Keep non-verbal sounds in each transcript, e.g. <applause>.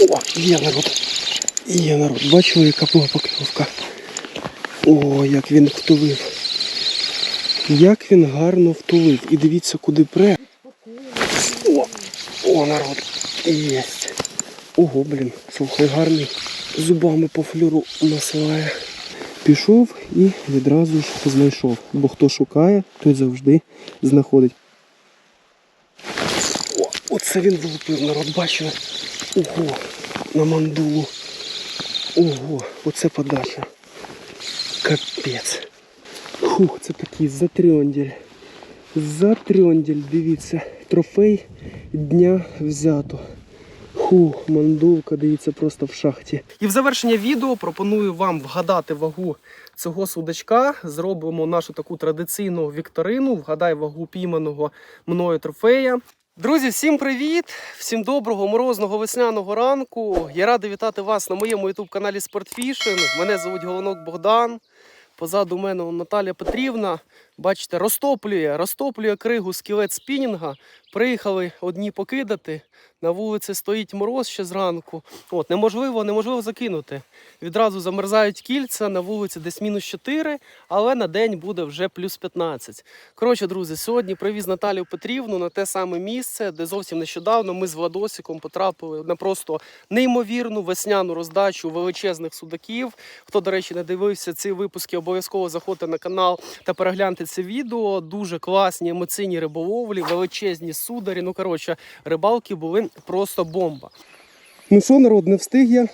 О, є народ. Є народ. Бачили, яка була покльовка. О, як він втулив. Як він гарно втулив. І дивіться, куди пре. О, о народ. Єсть. Ого, блін, слухай, гарний. Зубами по флюру насилає. Пішов і відразу ж знайшов. Бо хто шукає, той завжди знаходить. О, оце він влупив, народ, бачили? Ого, на мандулу. Ого, оце подача. Капець. Фух, це такий затрьонділь. Затрьонділь, дивіться. Трофей дня взято. Фух, мандулка, дивіться, просто в шахті. І в завершення відео пропоную вам вгадати вагу цього судачка. Зробимо нашу таку традиційну вікторину. Вгадай вагу пійманого мною трофея. Друзі, всім привіт! Всім доброго морозного весняного ранку. Я радий вітати вас на моєму ютуб-каналі Спортфішин. Мене звуть Головнок Богдан. Позаду мене Наталя Петрівна. Бачите, розтоплює, розтоплює кригу скілет спінінга. Приїхали одні покидати. На вулиці стоїть мороз ще зранку. От, неможливо, неможливо закинути. Відразу замерзають кільця, на вулиці десь мінус 4, але на день буде вже плюс 15. Коротше, друзі, сьогодні привіз Наталію Петрівну на те саме місце, де зовсім нещодавно ми з Владосиком потрапили на просто неймовірну весняну роздачу величезних судаків. Хто, до речі, не дивився ці випуски, обов'язково заходьте на канал та перегляньте це відео. Дуже класні емоційні риболовлі, величезні сударі. Ну коротше, рибалки були просто бомба. Ну що, народ, не встиг я?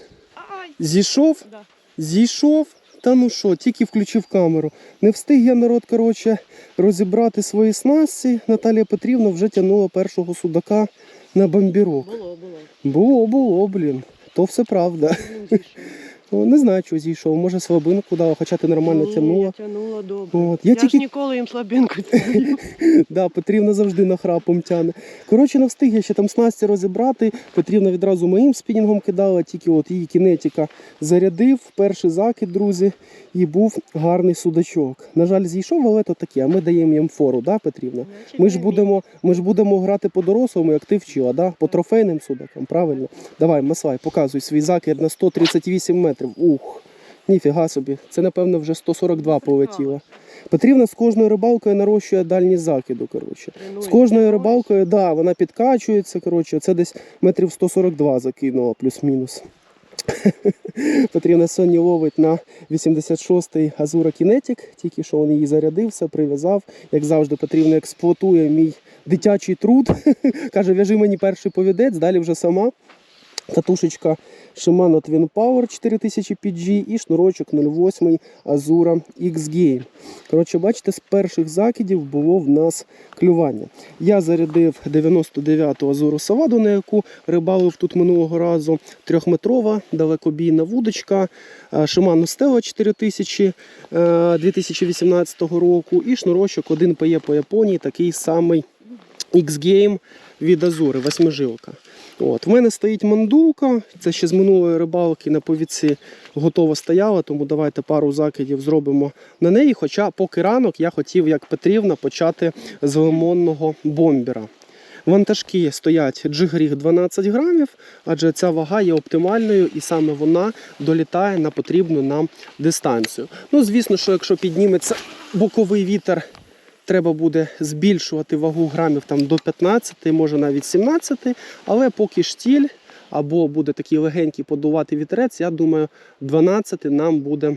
Зійшов? да. Зійшов, та ну що, тільки включив камеру. Не встиг я народ, коротше, розібрати свої снасті. Наталія Петрівна вже тягнула першого судака на бомбірок. Було, було. Було, було, блін. То все правда. Ну, Не знаю, чого зійшов. Може слабинку дала, хоча ти нормально Ні, тягнула. Я тягнула добре. От. Я, Я тільки ж ніколи їм слабинку <laughs> тягну. Да, Петрівна завжди нахрапом тяне. Коротше, не встиг я ще там снасті розібрати. Петрівна відразу моїм спінінгом кидала, тільки от її кінетика зарядив. Перший закид, друзі, і був гарний судачок. На жаль, зійшов, але то таке. А ми даємо їм фору, да, Петрівна? Значить, Ми ж будемо, ми ж будемо грати по дорослому, як ти вчила, да? по трофейним судакам, правильно? Давай, Масай, показуй свій закид на 138 метрів. Ух, ніфіга собі. Це, напевно, вже 142 полетіло. Петрівна з кожною рибалкою нарощує дальність закиду. Коротше. З кожною рибалкою, да, вона підкачується. Коротше, це десь метрів 142 закинула, плюс-мінус. <laughs> Потрібно сьогодні ловить на 86-й Азура Кінетік, тільки що він її зарядив, все прив'язав. Як завжди, потрібно експлуатує мій дитячий труд. <laughs> Каже, в'яжи мені перший повідець, далі вже сама. Татушечка Shimano Twin Power 4000 PG і шнурочок 08 Azura X Game. Коротше, бачите, з перших закидів було в нас клювання. Я зарядив 99-ту Азуру Саваду, на яку рибалив тут минулого разу. Трьохметрова далекобійна вудочка е, Shimano Stella 4000 е, 2018 року і шнурочок 1 PE по Японії, такий самий X-Game від Азури, восьмижилка. От, в мене стоїть мандулка, це ще з минулої рибалки на повідці готова стояла, тому давайте пару закидів зробимо на неї. Хоча поки ранок я хотів, як Петрівна, почати з лимонного бомбера. Вантажки стоять джигріг 12 грамів, адже ця вага є оптимальною і саме вона долітає на потрібну нам дистанцію. Ну, звісно, що якщо підніметься боковий вітер треба буде збільшувати вагу грамів там до 15, може навіть 17, але поки штіль або буде такий легенький подувати вітерець, я думаю, 12 нам буде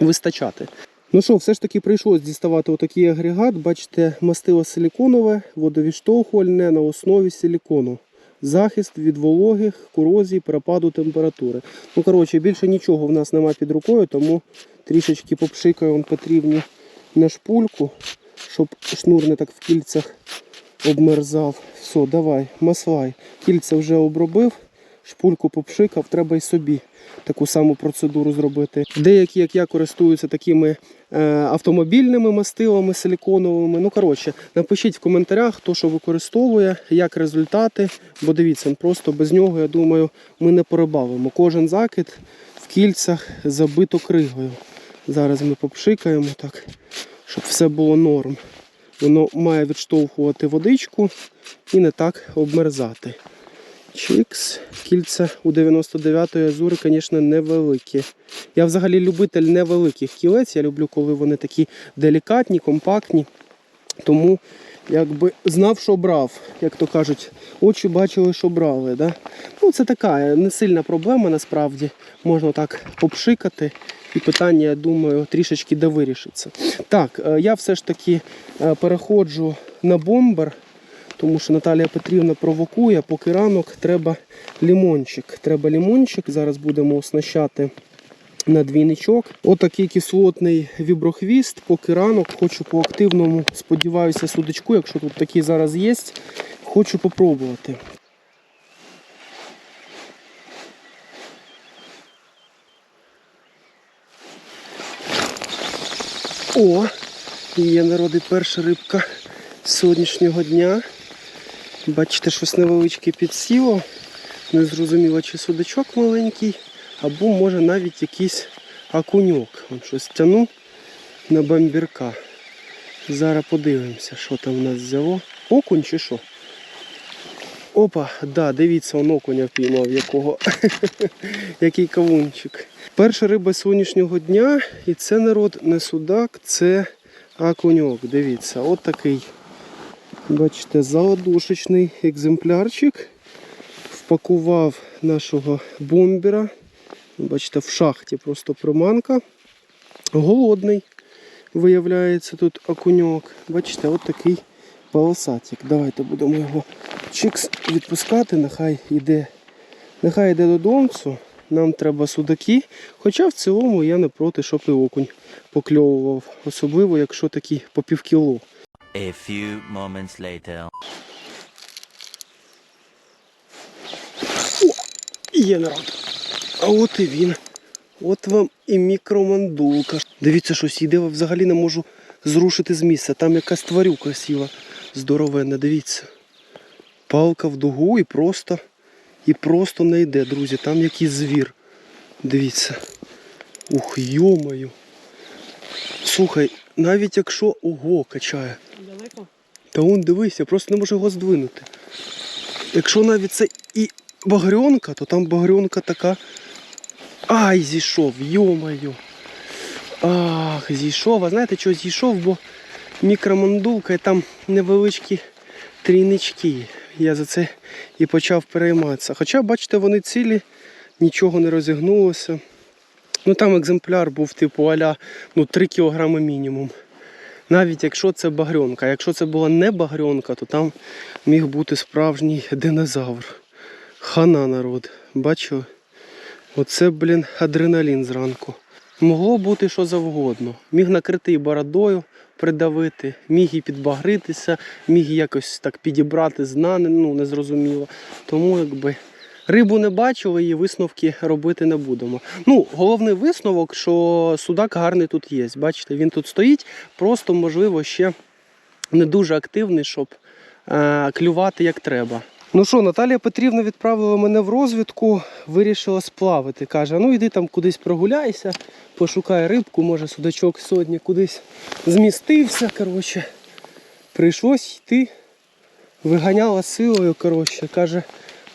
вистачати. Ну що, все ж таки прийшлось діставати отакий агрегат. Бачите, мастило силіконове, водовіштовхувальне на основі силікону. Захист від вологи, корозії, перепаду температури. Ну, коротше, більше нічого в нас немає під рукою, тому трішечки попшикаю он потрібні на шпульку, щоб шнур не так в кільцях обмерзав. Все, давай, маслай. Кільця вже обробив, шпульку попшикав, треба й собі таку саму процедуру зробити. Деякі, як я, користуються такими е, автомобільними мастилами силіконовими. Ну, коротше, напишіть в коментарях, хто що використовує, як результати. Бо дивіться, просто без нього, я думаю, ми не порибавимо. Кожен закид в кільцях забито кригою. Зараз ми попшикаємо так, щоб все було норм. Воно має відштовхувати водичку і не так обмерзати. Чикс. Кільця у 99-ї азури, звісно, невеликі. Я взагалі любитель невеликих кілець. Я люблю, коли вони такі делікатні, компактні. Тому якби знав, що брав, як то кажуть, очі бачили, що брали. Да? Ну, це така не сильна проблема насправді. Можна так попшикати. І питання, я думаю, трішечки де вирішиться. Так, е, я все ж таки е, переходжу на бомбер, тому що Наталія Петрівна провокує, поки ранок треба лімончик. Треба лімончик. Зараз будемо оснащати на двійничок. Отакий кислотний віброхвіст, поки ранок. Хочу по активному, сподіваюся, судочку, якщо тут такий зараз є, хочу попробувати. О, є народи перша рибка сьогоднішнього дня. Бачите, щось невеличке підсіло. Не зрозуміло, чи судачок маленький, або може навіть якийсь окуньок. Вон щось тяну на бамбірка. Зараз подивимося, що там в нас взяло. Окунь чи що? Опа, да, дивіться, он окуня впіймав якого. <laughs> Який кавунчик. Перша риба сьогоднішнього дня, і це народ не судак, це окуньок. Дивіться, от такий. Бачите, заладушечний екземплярчик. Впакував нашого бомбера. Бачите, в шахті просто приманка. Голодний. Виявляється тут окуньок. Бачите, от такий полосатик. Давайте будемо його чикс відпускати, нехай йде, нехай йде додомцю. Нам треба судаки. Хоча в цілому я не проти, щоб і окунь покльовував. Особливо, якщо такий по півкіло. A few moments later. Є народ. А от і він. От вам і мікромандулка. Дивіться, щось йде, взагалі не можу зрушити з місця. Там якась тварю красива, здоровенна, дивіться. Палка в дугу і просто, і просто не йде, друзі. Там якийсь звір. Дивіться. Ух, йомаю. Слухай, навіть якщо ого качає. Далеко? Та он дивись, я просто не можу його здвинути. Якщо навіть це і багрьонка, то там багрьонка така. Ай, зійшов, йомаю. Ах, зійшов. А знаєте, чого зійшов? Бо мікромандулка і там невеличкі трійнички. Я за це і почав перейматися. Хоча, бачите, вони цілі, нічого не розігнулося. Ну там екземпляр був типу аля ну, 3 кг мінімум. Навіть якщо це багрьонка. Якщо це була не багрьонка, то там міг бути справжній динозавр. Хана народ. Бачили? Оце, блін, адреналін зранку. Могло бути що завгодно. Міг накрити бородою, придавити, міг і підбагритися, міг і якось так підібрати знане, ну незрозуміло. Тому якби рибу не бачили і висновки робити не будемо. Ну, головний висновок, що судак гарний тут є. Бачите, він тут стоїть, просто можливо ще не дуже активний, щоб е, клювати як треба. Ну що, Наталія Петрівна відправила мене в розвідку, вирішила сплавити. Каже, ну йди там кудись прогуляйся, пошукай рибку, може судачок сьогодні кудись змістився. Коротше. Прийшлось йти, виганяла силою. коротше. Каже,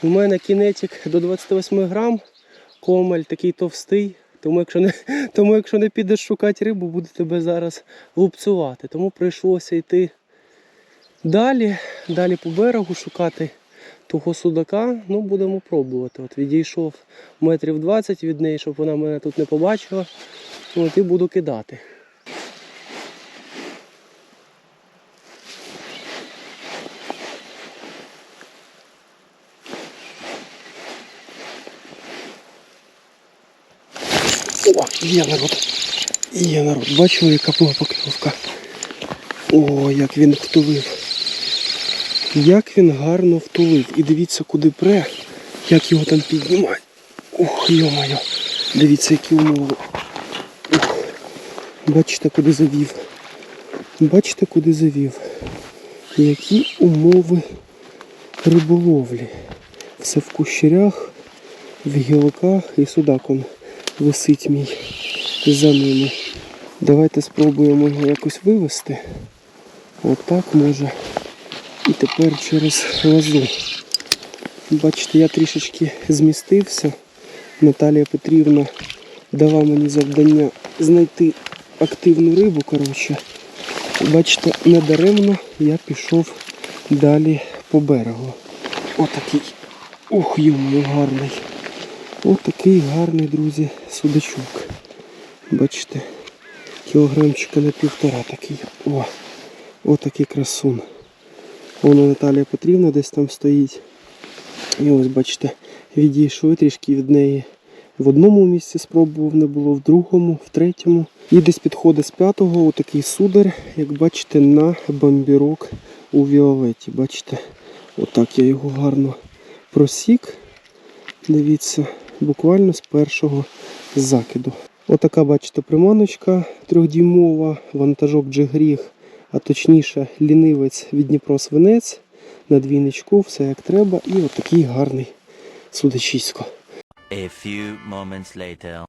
у мене кінетик до 28 грам, комель такий товстий. Тому якщо не, <laughs> тому якщо не підеш шукати рибу, буде тебе зараз лупцювати. Тому прийшлося йти далі, далі по берегу шукати того судака. Ну, будемо пробувати. От відійшов метрів 20 від неї, щоб вона мене тут не побачила. От і буду кидати. О, є народ. Є народ. Бачили, яка була покльовка. О, як він втулив. Як він гарно втулив. І дивіться, куди пре, як його там піднімає. Ух, йо-моє. Дивіться, які умови. Ух. Бачите, куди завів. Бачите, куди завів. Які умови риболовлі. Все в кущерях, в гілках і судак он висить мій за ними. Давайте спробуємо його якось вивести. Отак може. І тепер через лозу. Бачите, я трішечки змістився. Наталія Петрівна дала мені завдання знайти активну рибу. Коротше. Бачите, недаремно я пішов далі по берегу. Отакий. Ух, йому гарний. Отакий гарний, друзі, судачок. Бачите, кілограмчика на півтора такий. О, отакий красун. Воно Наталія Петрівна десь там стоїть. І ось бачите, відійшов трішки від неї. В одному місці спробував, не було, в другому, в третьому. І десь підходить з п'ятого отакий судар, як бачите, на бамбірок у Віолеті. Бачите, отак я його гарно просік. Дивіться, буквально з першого закиду. Отака, бачите, приманочка трьохдюймова, вантажок джигріг, а точніше лінивець від Дніпро свинець на двійничку, все як треба. І отакий гарний судачисько. A few moments later.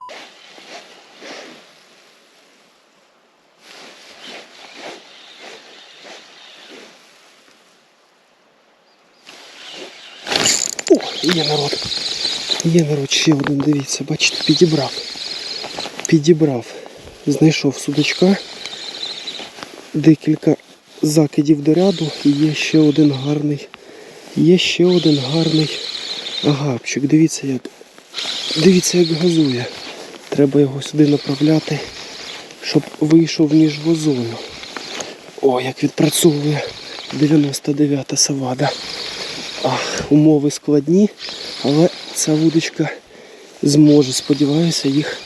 О, є народ. Є народ, ще один, дивіться, бачите, підібрав. Підібрав. Знайшов судачка. Декілька закидів до ряду. І є ще один гарний. Є ще один гарний агапчик. Дивіться, як. Дивіться, як газує. Треба його сюди направляти, щоб вийшов між возою. О, як відпрацьовує 99-та савада. Ах, умови складні, але ця вудочка зможе, сподіваюся, їх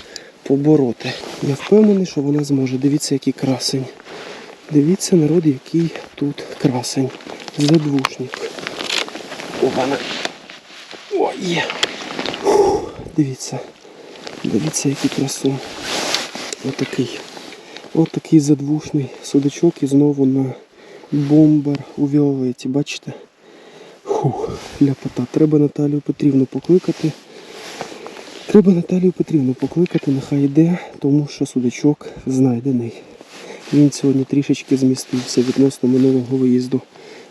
побороти. Я впевнений, що вона зможе. Дивіться, який красень. Дивіться, народ, який тут красень. Задвушник. Опана. О, є. Дивіться. Дивіться, який красун. Отакий. Отакий задвушний судачок і знову на бомбер у Віолеті. Бачите? Фух, ляпота. Треба Наталію Петрівну покликати. Треба Наталію Петрівну покликати, нехай йде, тому що судачок знайдений. Він сьогодні трішечки змістився відносно минулого виїзду.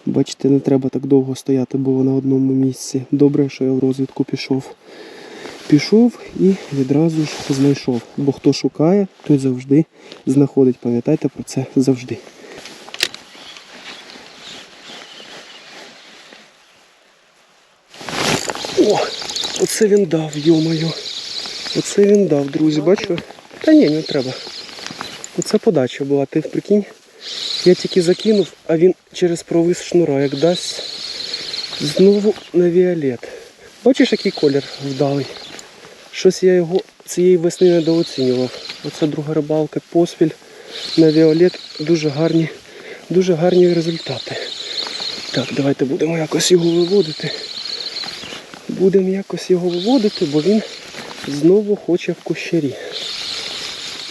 Бачите, не треба так довго стояти було на одному місці. Добре, що я в розвідку пішов. Пішов і відразу ж знайшов. Бо хто шукає, той завжди знаходить. Пам'ятайте про це завжди. О, оце він дав, йомаю. Оце він дав, друзі, бачу. Та ні, не треба. Оце подача була, ти прикинь. Я тільки закинув, а він через провис шнура, як дасть знову на віолет. Бачиш, який колір вдалий? Щось я його цієї весни недооцінював. Оце друга рибалка, поспіль на віолет. Дуже гарні, дуже гарні результати. Так, давайте будемо якось його виводити. Будемо якось його виводити, бо він знову хоче в кущарі.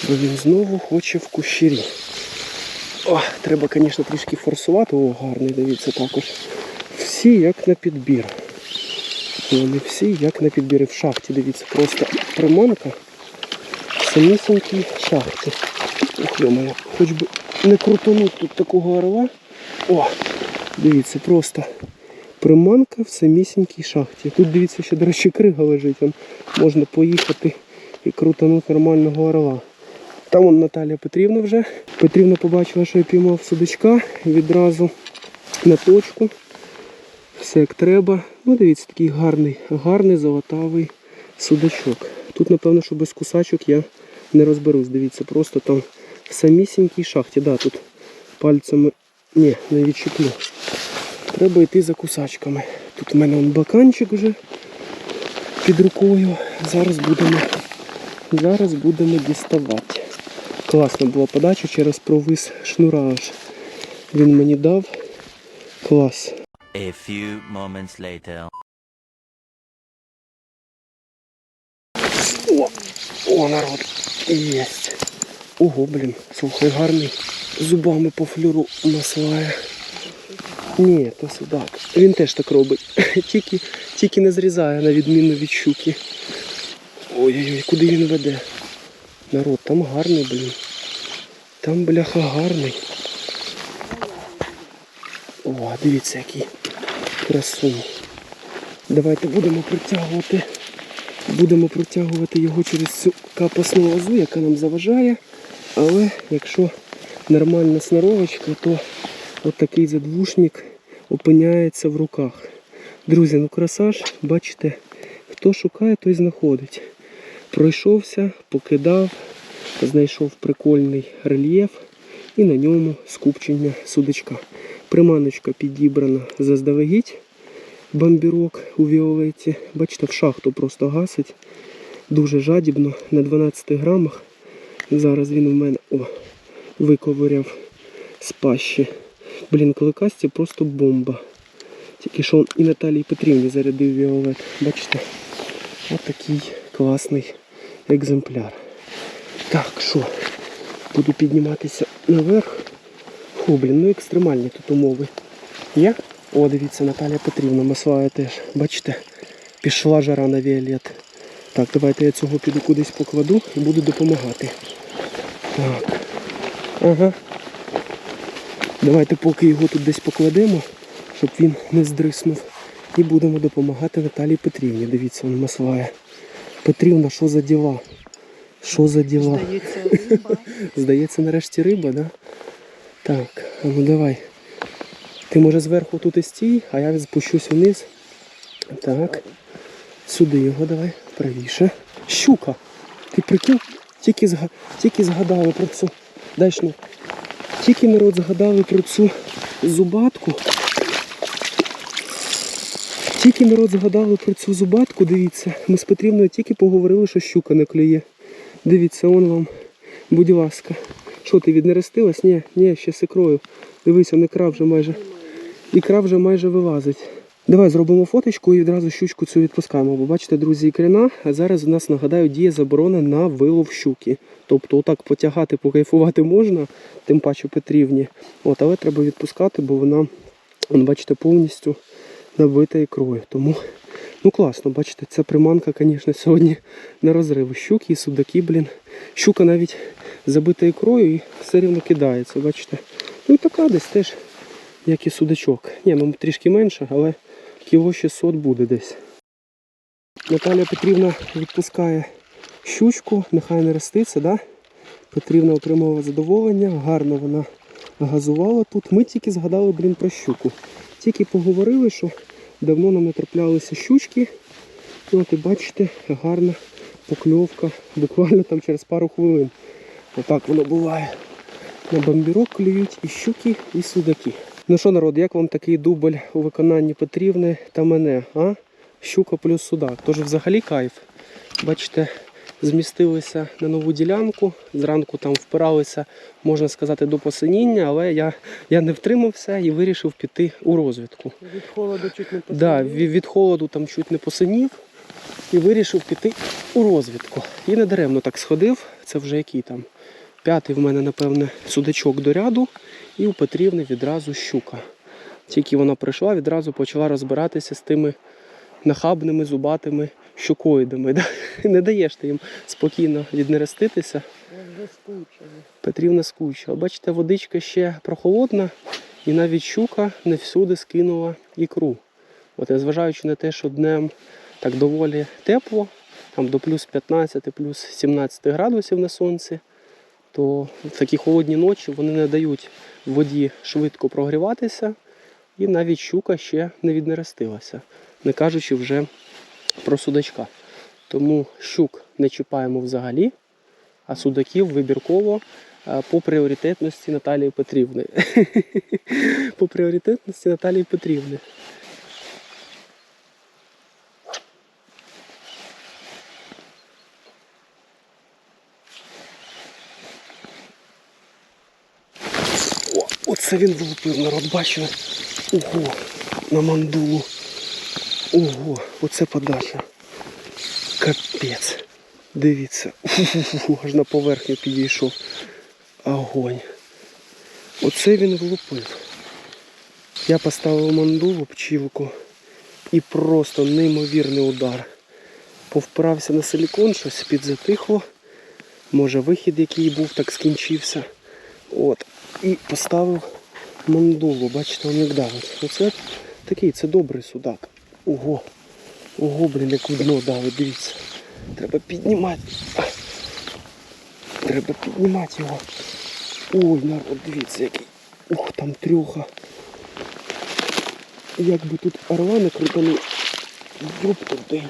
Бо він знову хоче в кущарі. О, треба, звісно, трішки форсувати. О, гарний, дивіться також. Всі як на підбір. Вони всі як на підбір. В шахті, дивіться, просто приманка. в Самісінькій шахті. Ох, моя, хоч би не крутануть тут такого орла. О, дивіться, просто приманка в самісінькій шахті. Тут дивіться, ще, до речі, крига лежить. Там можна поїхати і крутанути нормального орла. Там он Наталія Петрівна вже. Петрівна побачила, що я піймав судачка відразу на точку. Все як треба. Ну, дивіться, такий гарний, гарний золотавий судачок. Тут, напевно, що без кусачок я не розберусь. Дивіться, просто там в самісінькій шахті. Да, тут пальцями ні, не відчеплю. Треба йти за кусачками. Тут в мене он баканчик вже під рукою. Зараз будемо, зараз будемо діставати. Класна була подача через провис шнура аж. Він мені дав. Клас. A few moments later. О, о, народ. Єсть. Ого, блін, слухай, гарний. Зубами по флюру насилає. Ні, то судак. Він теж так робить. <laughs> Тільки, тільки не зрізає, на відміну від щуки. Ой-ой-ой, куди він веде? Народ, там гарний, блін. Там, бляха, гарний. О, дивіться, який красунь. Давайте будемо притягувати. Будемо протягувати його через цю капасну лозу, яка нам заважає. Але якщо нормальна сноровочка, то от задвушник опиняється в руках. Друзі, ну красаж, бачите, хто шукає, той знаходить. Пройшовся, покидав, знайшов прикольний рельєф і на ньому скупчення судачка. Приманочка підібрана заздалегідь, бамбірок у Віолеті. Бачите, в шахту просто гасить. Дуже жадібно на 12 грамах. Зараз він у мене о, виковиряв з пащі. Блін, кликасті просто бомба. Тільки що і Наталії Петрівні зарядив Віолет. Бачите? Ось такий класний екземпляр. Так, що? Буду підніматися наверх. Фу, блін, ну екстремальні тут умови. Є? О, дивіться, Наталія Петрівна масває теж. Бачите? Пішла жара на Віолет. Так, давайте я цього піду кудись покладу і буду допомагати. Так. Ага. Давайте поки його тут десь покладемо, щоб він не здриснув. І будемо допомагати Наталії Петрівні. Дивіться, він маслає. Петрівна, що за діла? Що за діла? Здається, <laughs> риба. Здається, нарешті риба, да? Так, а ну давай. Ти може зверху тут і стій, а я спущусь вниз. Так. Сюди його давай, правіше. Щука. Ти прикинь, тільки, зга... тільки згадали про цю. Дай шнур. Тільки народ згадали про цю зубатку. Тільки народ згадали про цю зубатку, дивіться, ми з Петрівною тільки поговорили, що щука не клює. Дивіться, он вам, будь ласка. Що ти віднерестилась? Ні, ні, ще з ікрою. Дивися, ікра вже майже. Ікра вже майже вилазить. Давай зробимо фоточку і відразу щучку цю відпускаємо. Бо бачите, друзі, ікрина, а зараз у нас нагадаю діє заборона на вилов щуки. Тобто отак потягати, покайфувати можна, тим паче Петрівні. От, але треба відпускати, бо вона, он, бачите, повністю набита ікрою. Тому ну класно, бачите, ця приманка, звісно, сьогодні на розрив. Щуки і судаки, блін. Щука навіть забита ікрою і все рівно кидається, бачите. Ну і така десь теж, як і судачок. Ні, ну трішки менше, але кіло 600 буде десь. Наталя Петрівна відпускає щучку, нехай не роститься, да? Петрівна отримала задоволення, гарно вона газувала тут. Ми тільки згадали, блін, про щуку. Тільки поговорили, що давно нам не траплялися щучки. І от і бачите, гарна покльовка, буквально там через пару хвилин. Отак воно буває. На бомбірок клюють і щуки, і судаки. Ну що, народ, як вам такий дубль у виконанні Петрівни та мене? а? Щука плюс судак. Тож взагалі кайф. Бачите, змістилися на нову ділянку. Зранку там впиралися, можна сказати, до посиніння, але я, я не втримався і вирішив піти у розвідку. Від холоду чуть не Да, від, від холоду там чуть не посинів і вирішив піти у розвідку. І не даремно так сходив. Це вже який там п'ятий в мене, напевне, судачок до ряду, і у Петрівни відразу щука. Тільки вона прийшла, відразу почала розбиратися з тими нахабними зубатими щукоїдами. Да? <laughs> Не даєш ти їм спокійно віднереститися. Петрівна скучила. Бачите, водичка ще прохолодна, і навіть щука не всюди скинула ікру. От, незважаючи на те, що днем так доволі тепло, там до плюс 15, плюс 17 градусів на сонці, то в такі холодні ночі вони не дають воді швидко прогріватися, і навіть щука ще не віднерестилася, не кажучи вже про судачка. Тому щук не чіпаємо взагалі, а судаків вибірково е, по пріоритетності Наталії Петрівни. <laughs> По пріоритетності Наталії Петрівни. Оце він влупив, народ, бачили. Ого, на мандулу. Ого, оце подача. Капець. Дивіться. Аж на поверхню підійшов. Огонь. Оце він влупив. Я поставив мандулу пчілку і просто неймовірний удар. Повправся на силікон, щось підзатихло. Може вихід, який був, так скінчився. От. І поставив мандулу. Бачите, він як давить. Оце такий, це добрий судак. Ого. Ого, блін, як дно дали, дивіться. Треба піднімати. Треба піднімати його. Ой, народ, дивіться який. Ух, там трьоха. Як би тут орла крутанув. Юб туди.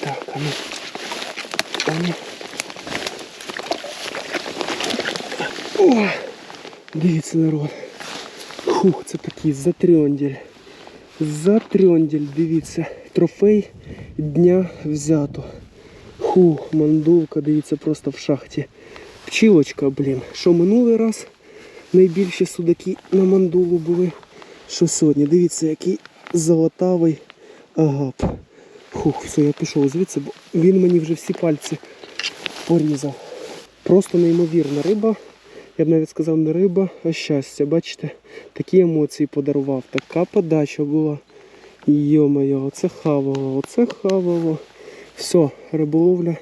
Так, а ну. А ну. О, дивіться, народ. Фух, це такий затрьонділь. Затрьонділь, дивіться. Трофей дня взято. Фух, мандулка, дивіться, просто в шахті. Пчілочка, блін. Що минулий раз найбільші судаки на мандулу були. Що сьогодні? Дивіться, який золотавий агап. Фух, все, я пішов звідси, бо він мені вже всі пальці порізав. Просто неймовірна риба. Я б навіть сказав не риба, а щастя. Бачите, такі емоції подарував. Така подача була. Йо-моє, оце хавало, оце хавало. Все, риболовля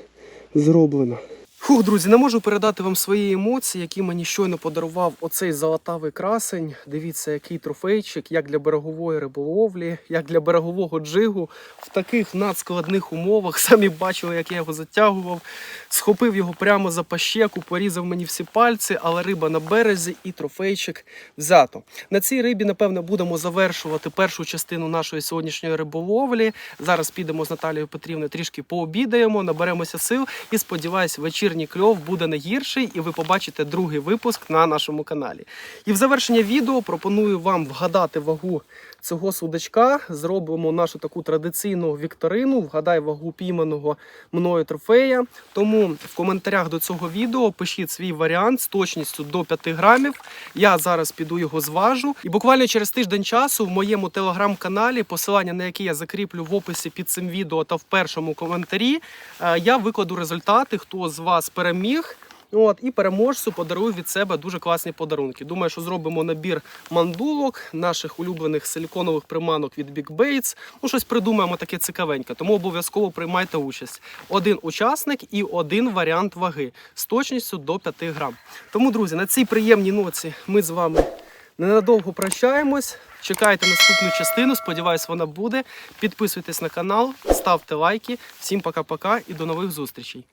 зроблена. Фух, друзі, не можу передати вам свої емоції, які мені щойно подарував оцей золотавий красень. Дивіться, який трофейчик, як для берегової риболовлі, як для берегового джигу. В таких надскладних умовах. <laughs> Самі бачили, як я його затягував. Схопив його прямо за пащеку, порізав мені всі пальці, але риба на березі і трофейчик взято. На цій рибі, напевно, будемо завершувати першу частину нашої сьогоднішньої риболовлі. Зараз підемо з Наталією Петрівною трішки пообідаємо, наберемося сил і сподіваюсь, вечірній кльов буде не гірший, і ви побачите другий випуск на нашому каналі. І в завершення відео пропоную вам вгадати вагу цього судачка. Зробимо нашу таку традиційну вікторину. Вгадай вагу пійманого мною трофея. Тому в коментарях до цього відео пишіть свій варіант з точністю до 5 грамів. Я зараз піду його зважу. І буквально через тиждень часу в моєму телеграм-каналі, посилання на який я закріплю в описі під цим відео та в першому коментарі, е, я викладу результати, хто з вас переміг. От, і переможцю подарую від себе дуже класні подарунки. Думаю, що зробимо набір мандулок, наших улюблених силіконових приманок від Big Baits. Ну, щось придумаємо таке цікавеньке. Тому обов'язково приймайте участь. Один учасник і один варіант ваги з точністю до 5 грам. Тому, друзі, на цій приємній ноці ми з вами ненадовго прощаємось. Чекайте наступну частину. Сподіваюсь, вона буде. Підписуйтесь на канал, ставте лайки. Всім пока-пока і до нових зустрічей.